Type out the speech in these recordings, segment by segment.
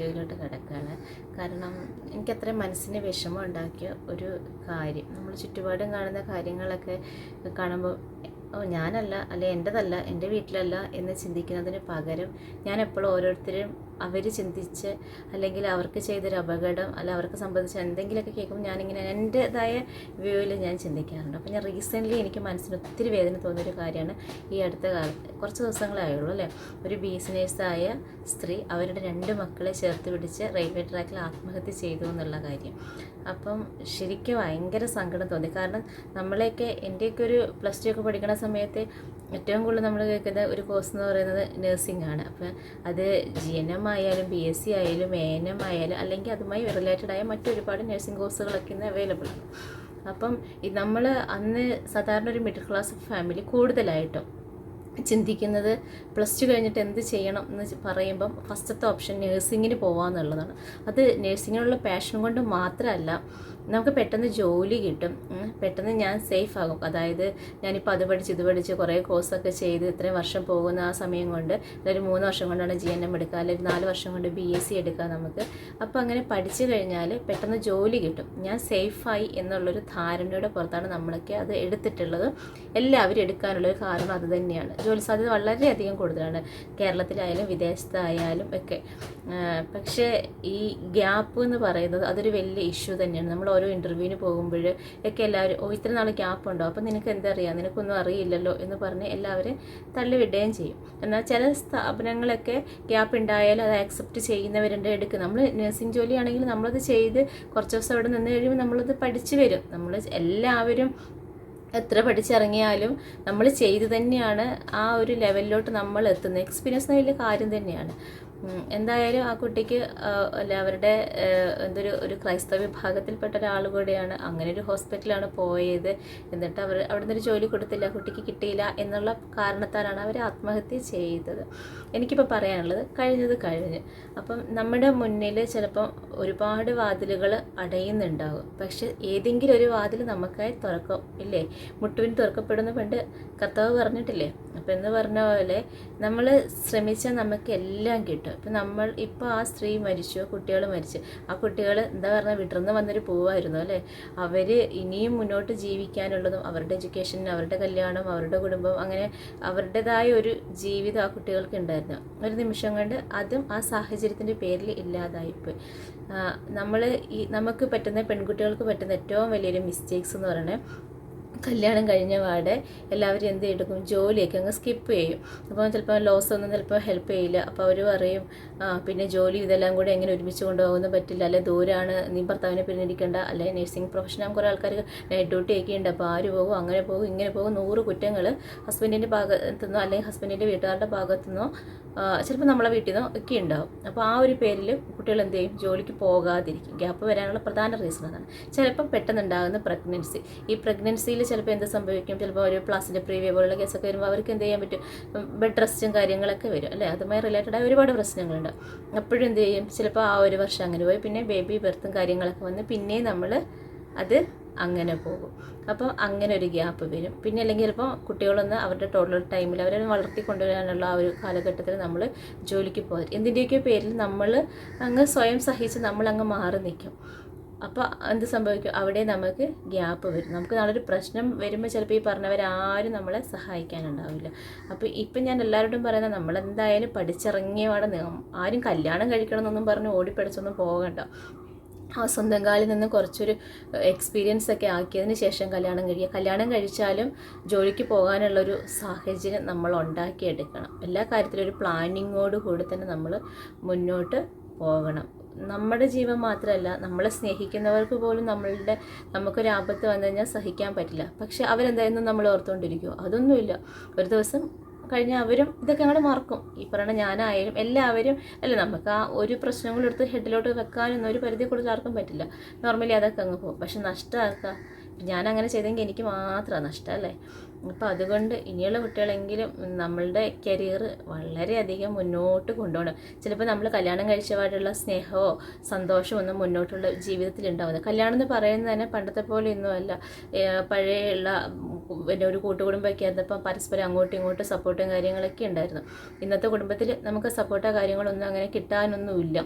വീഡിയോയിലോട്ട് കിടക്കുകയാണ്. കാരണം എനിക്ക് അത്രയും മനസ്സിന് വിഷമം ഉണ്ടാക്കിയ ഒരു കാര്യം. നമ്മൾ ചുറ്റുപാടും കാണുന്ന കാര്യങ്ങളൊക്കെ കാണുമ്പോൾ ഓ ഞാനല്ല അല്ലെ എന്റെതല്ല എന്റെ വീട്ടിലല്ല എന്ന് ചിന്തിക്കുന്നതിന് പകരം ഞാൻ എപ്പോഴും ഓരോരുത്തരും അവർ ചിന്തിച്ച് അല്ലെങ്കിൽ അവർക്ക് ചെയ്തൊരു അപകടം അല്ല അവർക്ക് സംബന്ധിച്ച എന്തെങ്കിലുമൊക്കെ കേൾക്കുമ്പോൾ ഞാനിങ്ങനെ എന്റെതായ വ്യൂവിൽ ഞാൻ ചിന്തിക്കാറുണ്ട്. അപ്പോൾ ഞാൻ റീസെന്റ്ലി എനിക്ക് മനസ്സിന് ഒത്തിരി വേദന തോന്നിയൊരു കാര്യമാണ് ഈ അടുത്ത കാലത്ത് കുറച്ച് ദിവസങ്ങളായുള്ളൂ അല്ലേ? ഒരു ബിസിനസ്സായ സ്ത്രീ അവരുടെ രണ്ട് മക്കളെ ചേർത്ത് പിടിച്ച് റെയിൽവേ ട്രാക്കിൽ ആത്മഹത്യ ചെയ്തു എന്നുള്ള കാര്യം. അപ്പം ശരിക്കും ഭയങ്കര സങ്കടം തോന്നി. കാരണം നമ്മളെയൊക്കെ എന്റെയൊക്കെ ഒരു പ്ലസ് ടു ഒക്കെ പഠിക്കുന്ന സമയത്ത് ഏറ്റവും കൂടുതൽ നമ്മൾ കേൾക്കുന്ന ഒരു കോഴ്സ് എന്ന് പറയുന്നത് നഴ്സിംഗ് ആണ്. അപ്പം അത് ജി എൻ എം ആയാലും ബി എസ് സി ആയാലും എ എൻ എം ആയാലും അല്ലെങ്കിൽ അതുമായി റിലേറ്റഡ് ആയ മറ്റൊരുപാട് നഴ്സിംഗ് കോഴ്സുകളൊക്കെ ഇന്ന് അവൈലബിൾ ആണ്. അപ്പം നമ്മൾ അന്ന് സാധാരണ ഒരു മിഡിൽ ക്ലാസ് ഫാമിലി കൂടുതലായിട്ടും ചിന്തിക്കുന്നത് പ്ലസ് ടു കഴിഞ്ഞിട്ട് എന്ത് ചെയ്യണം എന്ന് പറയുമ്പം ഫസ്റ്റത്തെ ഓപ്ഷൻ നേഴ്സിങ്ങിന് പോകാമെന്നുള്ളതാണ് അത് നേഴ്സിങ്ങിനുള്ള പാഷൻ കൊണ്ട് മാത്രമല്ല നമുക്ക് പെട്ടെന്ന് ജോലി കിട്ടും. പെട്ടെന്ന് ഞാൻ സേഫ് ആകും. അതായത് ഞാനിപ്പോൾ അത് പഠിച്ച് ഇത് പഠിച്ച് കുറേ കോഴ്സൊക്കെ ചെയ്ത് ഇത്രയും വർഷം പോകുന്ന ആ സമയം കൊണ്ട് ഒരു മൂന്ന് വർഷം കൊണ്ടാണ് ജി എൻ എം എടുക്കുക. അല്ലെങ്കിൽ നാല് വർഷം കൊണ്ട് ബി എസ് സി എടുക്കുക നമുക്ക്. അപ്പോൾ അങ്ങനെ പഠിച്ചു കഴിഞ്ഞാൽ പെട്ടെന്ന് ജോലി കിട്ടും. ഞാൻ സേഫായി എന്നുള്ളൊരു ധാരണയുടെ പുറത്താണ് നമ്മളൊക്കെ അത് എടുത്തിട്ടുള്ളത്. എല്ലാവരും എടുക്കാനുള്ളൊരു കാരണം അത് തന്നെയാണ്. ജോലി സാധ്യത വളരെയധികം കൂടുതലാണ്. കേരളത്തിലായാലും വിദേശത്തായാലും ഒക്കെ. പക്ഷേ ഈ ഗ്യാപ്പ് എന്ന് പറയുന്നത് അതൊരു വലിയ ഇഷ്യൂ തന്നെയാണ്. നമ്മൾ ഓരോ ഇന്റർവ്യൂവിന് പോകുമ്പോൾ ഒക്കെ എല്ലാവരും ഓ ഇത്ര നാൾ ഗ്യാപ്പ് ഉണ്ടോ? അപ്പോൾ നിനക്ക് എന്തറിയാം? നിനക്കൊന്നും അറിയില്ലല്ലോ? എന്ന് പറഞ്ഞ് എല്ലാവരും തള്ളിവിടുകയും ചെയ്യും. എന്നാൽ ചില സ്ഥാപനങ്ങളൊക്കെ ഗ്യാപ്പ് ഉണ്ടായാലും അത് ആക്സെപ്റ്റ് ചെയ്യുന്നവരുണ്ട് എടുക്കും നമ്മൾ നഴ്സിംഗ് ജോലിയാണെങ്കിൽ നമ്മളത് ചെയ്ത് കുറച്ച് ദിവസം അവിടെ നിന്ന് കഴിയുമ്പോൾ നമ്മളത് പഠിച്ചു വരും. നമ്മൾ എല്ലാവരും എത്ര പഠിച്ചിറങ്ങിയാലും നമ്മൾ ചെയ്ത് തന്നെയാണ് ആ ഒരു ലെവലിലോട്ട് നമ്മൾ എത്തുന്നത് എക്സ്പീരിയൻസ് വലിയ കാര്യം തന്നെയാണ്. എന്തായാലും ആ കുട്ടിക്ക് അല്ല അവരുടെ എന്തൊരു ഒരു ക്രൈസ്തവ വിഭാഗത്തിൽപ്പെട്ട ഒരാൾ കൂടെയാണ്. അങ്ങനെ ഒരു ഹോസ്പിറ്റലാണ് പോയത്. എന്നിട്ട് അവർ അവിടെ നിന്നൊരു ജോലി കൊടുത്തില്ല കുട്ടിക്ക് കിട്ടിയില്ല എന്നുള്ള കാരണത്താലാണ് അവർ ആത്മഹത്യ ചെയ്തത്. എനിക്കിപ്പോൾ പറയാനുള്ളത് കഴിഞ്ഞത് കഴിഞ്ഞ്. അപ്പം നമ്മുടെ മുന്നിൽ ചിലപ്പം ഒരുപാട് വാതിലുകൾ അടയുന്നുണ്ടാകും പക്ഷെ ഏതെങ്കിലും ഒരു വാതിൽ നമുക്കായി തുറക്കും ഇല്ലേ? മുട്ടുവിന് തുറക്കപ്പെടുന്ന പണ്ട് കർത്താവ് പറഞ്ഞിട്ടില്ലേ? അപ്പം എന്ന് പറഞ്ഞ പോലെ നമ്മൾ ശ്രമിച്ചാൽ നമുക്ക് എല്ലാം കിട്ടും. ഇപ്പം നമ്മൾ ഇപ്പോൾ ആ സ്ത്രീ മരിച്ചു കുട്ടികൾ മരിച്ചു. ആ കുട്ടികൾ എന്താ പറഞ്ഞാൽ വിടർന്ന് വന്നൊരു പൂവായിരുന്നു അല്ലേ? അവർ ഇനിയും മുന്നോട്ട് ജീവിക്കാനുള്ളതും അവരുടെ എഡ്യൂക്കേഷൻ അവരുടെ കല്യാണം അവരുടെ കുടുംബം അങ്ങനെ അവരുടേതായ ഒരു ജീവിതം ആ കുട്ടികൾക്ക് ഉണ്ടായിരുന്നു. ഒരു നിമിഷം കൊണ്ട് അതും ആ സാഹചര്യത്തിന്റെ പേരിൽ ഇല്ലാതായിപ്പോയി. നമ്മൾ ഈ നമുക്ക് പറ്റുന്ന പെൺകുട്ടികൾക്ക് പറ്റുന്ന ഏറ്റവും വലിയൊരു മിസ്റ്റേക്സ് എന്ന് പറയുന്നത് കല്യാണം കഴിഞ്ഞ പാടെ എല്ലാവരും എന്ത് എടുക്കും ജോലിയൊക്കെ അങ്ങ് സ്കിപ്പ് ചെയ്യും. അപ്പോൾ ചിലപ്പോൾ ലോസ് ഒന്നും ചിലപ്പോൾ ഹെൽപ്പ് ചെയ്യില്ല. അപ്പോൾ അവർ പറയും പിന്നെ ജോലി ഇതെല്ലാം കൂടെ എങ്ങനെ ഒരുമിച്ച് കൊണ്ടുപോകുന്ന പറ്റില്ല. അല്ലെ ദൂരമാണ് നീ ഭർത്താവിനെ പിരിഞ്ഞിരിക്കേണ്ട. അല്ലെ നഴ്സിംഗ് പ്രൊഫഷൻ കുറേ ആൾക്കാർ നൈറ്റ് ഡ്യൂട്ടി ഒക്കെ ഉണ്ട്. അപ്പോൾ ആര് പോകും? അങ്ങനെ പോകും ഇങ്ങനെ പോകും. നൂറ് കുറ്റങ്ങൾ ഹസ്ബൻഡിന്റെ ഭാഗത്തു നിന്നോ അല്ലെങ്കിൽ ഹസ്ബൻഡിന്റെ വീട്ടുകാരുടെ ഭാഗത്തു നിന്നോ ചിലപ്പോൾ നമ്മളെ വീട്ടിൽ നിന്നോ ഒക്കെ ഉണ്ടാവും. അപ്പോൾ ആ ഒരു പേരിൽ കുട്ടികൾ എന്ത് ചെയ്യും? ജോലിക്ക് പോകാതിരിക്കും. ഗ്യാപ്പ് വരാനുള്ള പ്രധാന റീസൺ അതാണ്. പെട്ടെന്ന് ഉണ്ടാകുന്ന പ്രഗ്നൻസി ഈ പ്രഗ്നൻസിയിൽ ചിലപ്പോൾ എന്ത് സംഭവിക്കും? ചിലപ്പോൾ ഒരു പ്ലാസിന്റെ പ്രീവിയ പോലുള്ള കേസൊക്കെ വരുമ്പോൾ അവർക്ക് എന്ത് ചെയ്യാൻ പറ്റും? ബെഡ് റെസ്റ്റും കാര്യങ്ങളൊക്കെ വരും അല്ലേ? അതുമായി റിലേറ്റഡ് ആയ ഒരുപാട് പ്രശ്നങ്ങളുണ്ട്. അപ്പോഴും എന്ത് ചെയ്യും? ചിലപ്പോൾ ആ ഒരു വർഷം അങ്ങനെ പോയി പിന്നെ ബേബി ബെർത്തും കാര്യങ്ങളൊക്കെ വന്ന് പിന്നെയും നമ്മൾ അത് അങ്ങനെ പോകും. അപ്പോൾ അങ്ങനെ ഒരു ഗ്യാപ്പ് വരും. പിന്നെ അല്ലെങ്കിൽ ചിലപ്പോൾ കുട്ടികളൊന്ന് അവരുടെ ടോട്ടൽ ടൈമിൽ അവരെ വളർത്തി കൊണ്ടുവരാനുള്ള ആ ഒരു കാലഘട്ടത്തിൽ നമ്മൾ ജോലിക്ക് പോകാൻ എന്തിന്റെയൊക്കെ പേരിൽ നമ്മൾ അങ്ങ് സ്വയം സഹിച്ച് നമ്മൾ അങ്ങ് മാറി നിൽക്കും അപ്പോൾ എന്ത് സംഭവിക്കും? അവിടെ നമുക്ക് ഗ്യാപ്പ് വരും. നമുക്ക് നല്ലൊരു പ്രശ്നം വരുമ്പോൾ ചിലപ്പോൾ ഈ പറഞ്ഞവരാരും നമ്മളെ സഹായിക്കാനുണ്ടാവില്ല. അപ്പോൾ ഇപ്പം ഞാൻ എല്ലാവരോടും പറയുന്നത് നമ്മളെന്തായാലും പഠിച്ചിറങ്ങിയപാടെ നി- ആരും കല്യാണം കഴിക്കണം എന്നൊന്നും പറഞ്ഞ് ഓടിപ്പടിച്ചൊന്നും പോകണ്ട. ആ സ്വന്തം കാലിൽ നിന്ന് കുറച്ചൊരു എക്സ്പീരിയൻസ് ഒക്കെ ആക്കിയതിന് ശേഷം കല്യാണം കഴിക്കുക കല്യാണം കഴിച്ചാലും ജോലിക്ക് പോകാനുള്ളൊരു സാഹചര്യം നമ്മൾ ഉണ്ടാക്കിയെടുക്കണം. എല്ലാ കാര്യത്തിലും ഒരു പ്ലാനിങ്ങോട് കൂടി തന്നെ നമ്മൾ മുന്നോട്ട് പോകണം. നമ്മുടെ ജീവൻ മാത്രമല്ല നമ്മളെ സ്നേഹിക്കുന്നവർക്ക് പോലും നമ്മളുടെ നമുക്കൊരു ആപത്ത് വന്നു കഴിഞ്ഞാൽ സഹിക്കാൻ പറ്റില്ല. പക്ഷെ അവരെന്തായിരുന്നു നമ്മൾ ഓർത്തുകൊണ്ടിരിക്കുമോ അതൊന്നുമില്ല. ഒരു ദിവസം കഴിഞ്ഞാൽ അവരും ഇതൊക്കെ അങ്ങോട്ട് മറക്കും. ഈ പറയുന്ന ഞാനായാലും എല്ലാവരും അല്ല നമുക്ക് ആ ഒരു പ്രശ്നങ്ങളും എടുത്ത് ഹെഡിലോട്ട് വെക്കാനൊന്നും ഒരു പരിധി കൂടുതൽ ആർക്കും പറ്റില്ല. നോർമലി അതൊക്കെ അങ്ങ് പോകും. പക്ഷെ നഷ്ടമാക്കുക ഞാൻ അങ്ങനെ ചെയ്തെങ്കിൽ എനിക്ക് മാത്രമാണ് നഷ്ടം അല്ലേ? അപ്പോൾ അതുകൊണ്ട് ഇനിയുള്ള കുട്ടികളെങ്കിലും നമ്മളുടെ കരിയർ വളരെയധികം മുന്നോട്ട് കൊണ്ടുപോകണം. ചിലപ്പോൾ നമ്മൾ കല്യാണം കഴിച്ചപാടുള്ള സ്നേഹമോ സന്തോഷമോ ഒന്നും മുന്നോട്ടുള്ള ജീവിതത്തിൽ ഉണ്ടാവുന്നത് കല്യാണം എന്ന് പറയുന്നത് തന്നെ പണ്ടത്തെ പോലെ ഒന്നും അല്ല. പഴയുള്ള പിന്നെ ഒരു കൂട്ടുകുടുംബമൊക്കെ ആയിരുന്നപ്പോൾ പരസ്പരം അങ്ങോട്ടും ഇങ്ങോട്ടും സപ്പോർട്ടും കാര്യങ്ങളൊക്കെ ഉണ്ടായിരുന്നു. ഇന്നത്തെ കുടുംബത്തിൽ നമുക്ക് സപ്പോർട്ടോ കാര്യങ്ങളൊന്നും അങ്ങനെ കിട്ടാനൊന്നുമില്ല.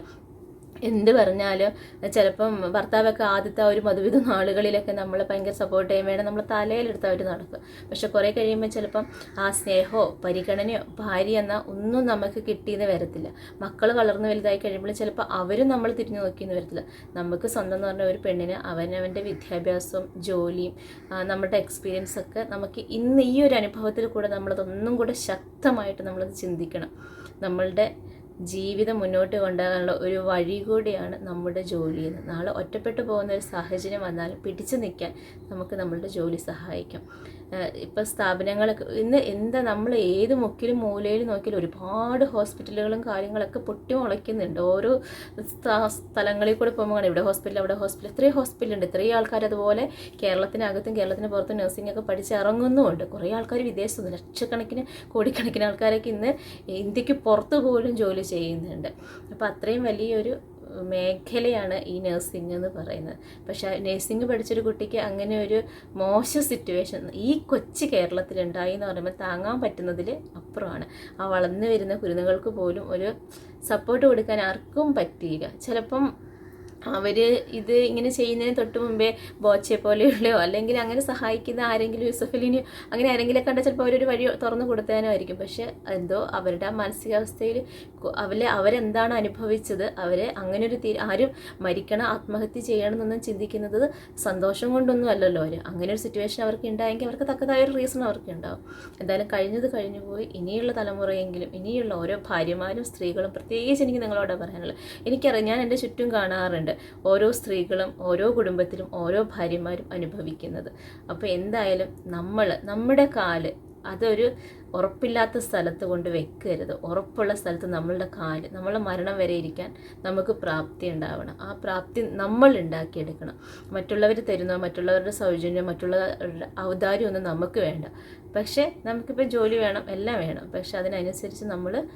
എന്ത് പറഞ്ഞാലും ചിലപ്പം ഭർത്താവൊക്കെ ആദ്യത്തെ ഒരു മധുവിധ നാളുകളിലൊക്കെ നമ്മൾ ഭയങ്കര സപ്പോർട്ട് ചെയ്യാൻ വേണം. നമ്മൾ തലയിലെടുത്ത് അവർ നടക്കും പക്ഷെ കുറേ കഴിയുമ്പോൾ ചിലപ്പം ആ സ്നേഹമോ പരിഗണനയോ ഭാര്യ എന്ന ഒന്നും നമുക്ക് കിട്ടിയെന്ന് വരത്തില്ല. മക്കൾ വളർന്നു വലുതായി കഴിയുമ്പോൾ ചിലപ്പോൾ അവരും നമ്മൾ തിരിഞ്ഞു നോക്കിയെന്ന് വരത്തില്ല. നമുക്ക് സ്വന്തം എന്ന് പറഞ്ഞ ഒരു പെണ്ണിന് അവനവന്റെ വിദ്യാഭ്യാസവും ജോലിയും നമ്മുടെ എക്സ്പീരിയൻസ് ഒക്കെ നമുക്ക് ഇന്ന് ഈ ഒരു അനുഭവത്തിൽ കൂടെ നമ്മളതൊന്നും കൂടെ ശക്തമായിട്ട് നമ്മളത് ചിന്തിക്കണം. നമ്മളുടെ ജീവിതം മുന്നോട്ട് കൊണ്ടുപോകാനുള്ള ഒരു വഴി കൂടിയാണ് നമ്മുടെ ജോലി എന്ന്. നാളെ ഒറ്റപ്പെട്ടു പോകുന്ന ഒരു സാഹചര്യം വന്നാൽ പിടിച്ചു നിൽക്കാൻ നമുക്ക് നമ്മളുടെ ജോലി സഹായിക്കും. ഇപ്പോൾ സ്ഥാപനങ്ങളൊക്കെ ഇന്ന് എന്താ നമ്മൾ ഏത് മുക്കിലും മൂലയിലും നോക്കിയാലും ഒരുപാട് ഹോസ്പിറ്റലുകളും കാര്യങ്ങളൊക്കെ പൊട്ടി മുളയ്ക്കുന്നുണ്ട്. ഓരോ സ്ഥ- സ്ഥലങ്ങളിൽ കൂടെ പോകുമ്പോൾ ഇവിടെ ഹോസ്പിറ്റൽ അവിടെ ഹോസ്പിറ്റൽ ഇത്രയും ഹോസ്പിറ്റലുണ്ട്. ഇത്രയും ആൾക്കാർ അതുപോലെ കേരളത്തിനകത്തും കേരളത്തിന് പുറത്തും നഴ്സിംഗ് ഒക്കെ പഠിച്ച് ഇറങ്ങുന്നുമുണ്ട്. കുറേ ആൾക്കാർ വിദേശത്തുനിന്ന് ലക്ഷക്കണക്കിന് കോടിക്കണക്കിന് ആൾക്കാരൊക്കെ ഇന്ന് ഇന്ത്യയ്ക്ക് പുറത്ത് പോലും ജോലി ചെയ്യുന്നുണ്ട്. അപ്പോൾ അത്രയും വലിയൊരു മേഖലയാണ് ഈ നഴ്സിംഗ് എന്ന് പറയുന്നത്. പക്ഷേ നഴ്സിംഗ് പഠിച്ചൊരു കുട്ടിക്ക് അങ്ങനെ ഒരു മോശം സിറ്റുവേഷൻ ഈ കൊച്ചു കേരളത്തിലുണ്ടായി എന്ന് പറയുമ്പോൾ താങ്ങാൻ പറ്റുന്നതിൽ അപ്പുറമാണ്. ആ വളർന്നു വരുന്ന കുരുന്നുകൾക്ക് പോലും ഒരു സപ്പോർട്ട് കൊടുക്കാൻ ആർക്കും പറ്റിയില്ല. ചിലപ്പം അവർ ഇത് ഇങ്ങനെ ചെയ്യുന്നതിന് തൊട്ട് മുമ്പേ ബോച്ചെ പോലെയുള്ളോ അല്ലെങ്കിൽ അങ്ങനെ സഹായിക്കുന്ന ആരെങ്കിലും യൂസഫലിന് അങ്ങനെ ആരെങ്കിലും കണ്ടാൽ ചിലപ്പോൾ അവരൊരു വഴി തുറന്നു കൊടുത്താനായിരിക്കും പക്ഷെ എന്തോ അവരുടെ മാനസികാവസ്ഥയിൽ അവരെ അവരെന്താണ് അനുഭവിച്ചത്? അവരെ അങ്ങനെ ഒരു തീ ആരും മരിക്കണം ആത്മഹത്യ ചെയ്യണം എന്നൊന്നും ചിന്തിക്കുന്നത് സന്തോഷം കൊണ്ടൊന്നും അല്ലല്ലോ അവർ അങ്ങനെ ഒരു സിറ്റുവേഷൻ അവർക്ക് ഉണ്ടായെങ്കിൽ അവർക്ക് തക്കതായ ഒരു റീസൺ അവർക്ക് ഉണ്ടാവും. എന്തായാലും കഴിഞ്ഞത് കഴിഞ്ഞു പോയി. ഇനിയുള്ള തലമുറയെങ്കിലും ഇനിയുള്ള ഓരോ ഭാര്യമാരും സ്ത്രീകളും പ്രത്യേകിച്ച് എനിക്ക് നിങ്ങളോട് പറയാനുള്ളത്. എനിക്കറിയാം ഞാൻ എന്റെ ചുറ്റും കാണാറുണ്ട്. ഓരോ സ്ത്രീകളും ഓരോ കുടുംബത്തിലും ഓരോ ഭാര്യമാരും അനുഭവിക്കുന്നത്. അപ്പോൾ എന്തായാലും നമ്മൾ നമ്മുടെ കാൽ അതൊരു ഉറപ്പില്ലാത്ത സ്ഥലത്ത് കൊണ്ട് വെക്കരുത്. ഉറപ്പുള്ള സ്ഥലത്ത് നമ്മളുടെ കാൽ നമ്മളെ മരണം വരെ ഇരിക്കാൻ നമുക്ക് പ്രാപ്തി ഉണ്ടാവണം. ആ പ്രാപ്തി നമ്മൾ ഉണ്ടാക്കിയെടുക്കണം. മറ്റുള്ളവർ തരുന്നോ മറ്റുള്ളവരുടെ സൗജന്യം മറ്റുള്ളവരുടെ ഔദാര്യം ഒന്നും നമുക്ക് വേണ്ട. പക്ഷേ നമുക്കിപ്പോൾ ജോലി വേണം എല്ലാം വേണം. പക്ഷെ അതിനനുസരിച്ച് നമ്മൾ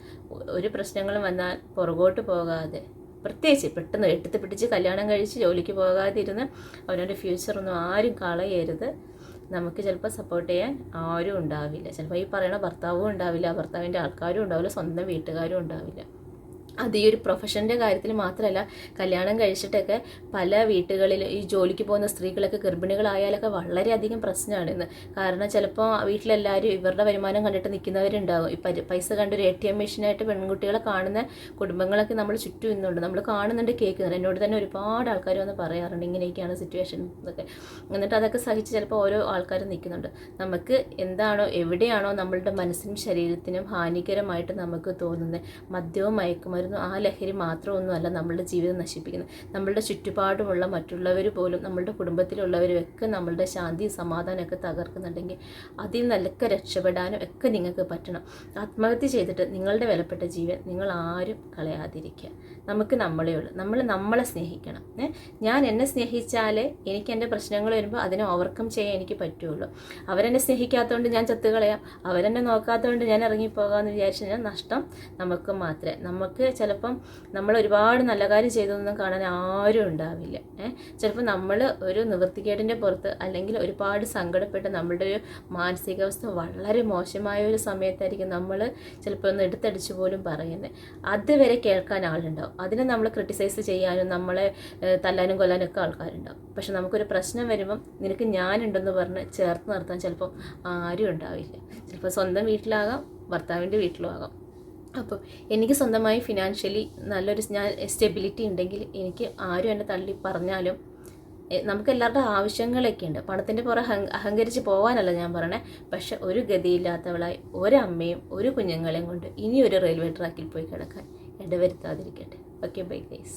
ഒരു പ്രശ്നങ്ങളും വന്നാൽ പുറകോട്ട് പോകാതെ പ്രത്യേകിച്ച് പെട്ടെന്ന് എടുത്ത് പിടിച്ച് കല്യാണം കഴിച്ച് ജോലിക്ക് പോകാതിരുന്ന് അവനവന്റെ ഫ്യൂച്ചറൊന്നും ആരും കളയരുത്. നമുക്ക് ചിലപ്പോൾ സപ്പോർട്ട് ചെയ്യാൻ ആരും ഉണ്ടാവില്ല. ചിലപ്പോൾ ഈ പറയുന്ന ഭർത്താവും ഉണ്ടാവില്ല ഭർത്താവിന്റെ ആൾക്കാരും ഉണ്ടാവില്ല സ്വന്തം വീട്ടുകാരും ഉണ്ടാവില്ല. അത് ഈ ഒരു പ്രൊഫഷന്റെ കാര്യത്തിൽ മാത്രമല്ല കല്യാണം കഴിച്ചിട്ടൊക്കെ പല വീട്ടുകളിൽ ഈ ജോലിക്ക് പോകുന്ന സ്ത്രീകളൊക്കെ ഗർഭിണികളായാലൊക്കെ വളരെയധികം പ്രശ്നമാണ് ഇന്ന് കാരണം ചിലപ്പോൾ വീട്ടിലെല്ലാവരും ഇവരുടെ വരുമാനം കണ്ടിട്ട് നിൽക്കുന്നവരുണ്ടാവും. ഈ പൈസ പൈസ കണ്ടൊരു എ ടി എം മെഷീനായിട്ട് പെൺകുട്ടികളെ കാണുന്ന കുടുംബങ്ങളൊക്കെ നമ്മൾ ചുറ്റും ഇന്നുണ്ട്. നമ്മൾ കാണുന്നുണ്ട് കേൾക്കുന്നുണ്ട്. എന്നോട് തന്നെ ഒരുപാട് ആൾക്കാർ വന്ന് പറയാറുണ്ട് ഇങ്ങനെയൊക്കെയാണ് സിറ്റുവേഷൻ എന്നൊക്കെ. എന്നിട്ട് അതൊക്കെ സഹിച്ച് ചിലപ്പോൾ ഓരോ ആൾക്കാരും നിൽക്കുന്നുണ്ട്. നമുക്ക് എന്താണോ എവിടെയാണോ നമ്മളുടെ മനസ്സിനും ശരീരത്തിനും ഹാനികരമായിട്ട് നമുക്ക് തോന്നുന്നത്. മദ്യവും മയക്കുമരുന്നും ആ ലഹരി മാത്രമൊന്നുമല്ല നമ്മളുടെ ജീവിതം നശിപ്പിക്കുന്നത്. നമ്മളുടെ ചുറ്റുപാടുമുള്ള മറ്റുള്ളവർ പോലും നമ്മളുടെ കുടുംബത്തിലുള്ളവരും ഒക്കെ നമ്മളുടെ ശാന്തി സമാധാനമൊക്കെ തകർക്കുന്നുണ്ടെങ്കിൽ അതിൽ നിന്നൊക്കെ രക്ഷപ്പെടാനും ഒക്കെ നിങ്ങൾക്ക് പറ്റണം. ആത്മഹത്യ ചെയ്തിട്ട് നിങ്ങളുടെ വിലപ്പെട്ട ജീവൻ നിങ്ങൾ ആരും കളയാതിരിക്കുക. നമുക്ക് നമ്മളേ ഉള്ളൂ. നമ്മൾ നമ്മളെ സ്നേഹിക്കണം? ഞാൻ എന്നെ സ്നേഹിച്ചാലേ എനിക്ക് എന്റെ പ്രശ്നങ്ങൾ വരുമ്പോൾ അതിനെ ഓവർകം ചെയ്യാൻ എനിക്ക് പറ്റുള്ളൂ. അവരെന്നെ സ്നേഹിക്കാത്തതുകൊണ്ട് ഞാൻ ചത്തുകളയാം. അവരെന്നെ നോക്കാത്തതുകൊണ്ട് ഞാൻ ഇറങ്ങിപ്പോകാമെന്ന് വിചാരിച്ചു കഴിഞ്ഞാൽ നഷ്ടം നമുക്ക് മാത്രമേ. നമുക്ക് ചിലപ്പം നമ്മൾ ഒരുപാട് നല്ല കാര്യം ചെയ്തതൊന്നും കാണാൻ ആരും ഉണ്ടാവില്ല. ഏഹ് ചിലപ്പോൾ നമ്മൾ ഒരു നിവൃത്തികേടിന്റെ പുറത്ത് അല്ലെങ്കിൽ ഒരുപാട് സങ്കടപ്പെട്ട് നമ്മളുടെ ഒരു മാനസികാവസ്ഥ വളരെ മോശമായ ഒരു സമയത്തായിരിക്കും നമ്മൾ ചിലപ്പോൾ ഒന്ന് എടുത്തടിച്ച് പോലും പറയുന്നത്. അതുവരെ കേൾക്കാൻ ആളുണ്ടാവും. അതിനെ നമ്മൾ ക്രിട്ടിസൈസ് ചെയ്യാനും നമ്മളെ തല്ലാനും കൊല്ലാനും ഒക്കെ ആൾക്കാരുണ്ടാവും. പക്ഷെ നമുക്കൊരു പ്രശ്നം വരുമ്പം നിനക്ക് ഞാനുണ്ടെന്ന് പറഞ്ഞ് ചേർത്ത് നിർത്താൻ ചിലപ്പം ആരും ഉണ്ടാവില്ല. ചിലപ്പോൾ സ്വന്തം വീട്ടിലാകാം ഭർത്താവിന്റെ വീട്ടിലും ആകാം. അപ്പോൾ എനിക്ക് സ്വന്തമായി ഫിനാൻഷ്യലി നല്ലൊരു ഞാൻ സ്റ്റെബിലിറ്റി ഉണ്ടെങ്കിൽ എനിക്ക് ആരും എന്നെ തള്ളി പറഞ്ഞാലും നമുക്ക് എല്ലാവരുടെ ആവശ്യങ്ങളൊക്കെ ഉണ്ട്. പണത്തിന്റെ പുറം അഹങ്ക- അഹങ്കരിച്ച് പോകാനല്ല ഞാൻ പറയണേ. പക്ഷെ ഒരു ഗതിയില്ലാത്തവളായി ഒരമ്മയും ഒരു കുഞ്ഞുങ്ങളെയും കൊണ്ട് ഇനി ഒരു റെയിൽവേ ട്രാക്കിൽ പോയി കിടക്കാൻ ഇടവരുത്താതിരിക്കട്ടെ. Okay bye guys